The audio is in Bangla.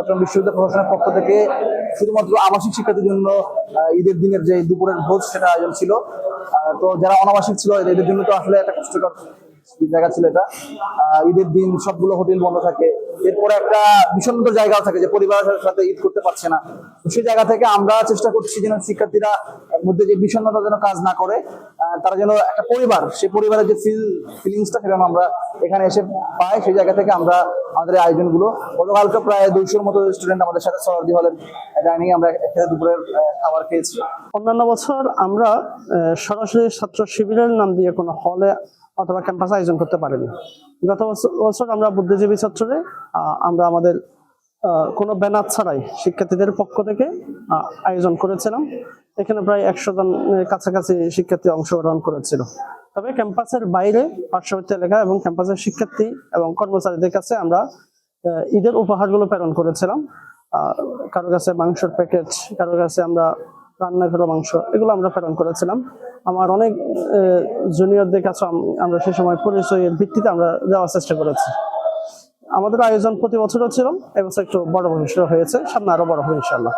চট্টগ্রাম বিশ্ববিদ্যালয় প্রশাসনের পক্ষ থেকে শুধুমাত্র আবাসিক শিক্ষার্থীর জন্য ঈদের দিনের যে দুপুরের ভোজ সেটা আয়োজন ছিল। তো যারা অনাবাসিক ছিল, এদের জন্য তো আসলে একটা কষ্টকর জায়গা ছিল এটা। ঈদের দিন সবগুলো হোটেল বন্ধ থাকে। এরপরে একটা বিষণ্ণ জায়গাও থাকে যে পরিবারের সাথে ঈদ করতে পারছে না। সেই জায়গা থেকে আমরা চেষ্টা করছি যেন শিক্ষার্থীরা মধ্যে যে বিষণ্ণতা যেন কাজ না করে তারা যেন একটা পরিবার সেই পরিবারের যে ফিল ফিলিংসটা সেটা আমরা এখানে এসে পাই, সেই জায়গা থেকে আমরা আমাদের আয়োজনগুলো, গতকালকে প্রায় দুইশোর মতো স্টুডেন্ট আমাদের সাথে সরাদি হলেন ডাইনিং আমরা একসাথে দুপুরের খাবার খেয়েছি। অন্যান্য বছর আমরা সরাসরি ছাত্র শিবিরের নাম দিয়ে কোনো হলে অথবা ক্যাম্পাস আয়োজন করতে পারিনি। গত বছর- আমরা বুদ্ধিজীবী ছাত্ররে আমরা আমাদের কোনো ব্যানার ছাড়াই শিক্ষার্থীদের পক্ষ থেকে আয়োজন করেছিলাম। এখানে প্রায় একশো জনের কাছাকাছি শিক্ষার্থী অংশগ্রহণ করেছিল। তবে ক্যাম্পাসের বাইরে, পার্শ্ববর্তী এলাকা এবং ক্যাম্পাসের শিক্ষার্থী এবং কর্মচারীদের কাছে আমরা ঈদের উপহারগুলো প্রেরণ করেছিলাম। কারও কাছে মাংসের প্যাকেট কারও কাছে আমরা রান্না করা মাংস, এগুলো আমরা প্রেরণ করেছিলাম। আমার অনেক জুনিয়রদের কাছে আমরা সে সময় পরিচয়ের ভিত্তিতে আমরা দেওয়ার চেষ্টা করেছি। আমাদের আয়োজন প্রতি বছর ছিল এবছর একটু বড় ভবিষ্যৎ হয়েছে, সামনে আরও বড় হবে ইনশাল্লাহ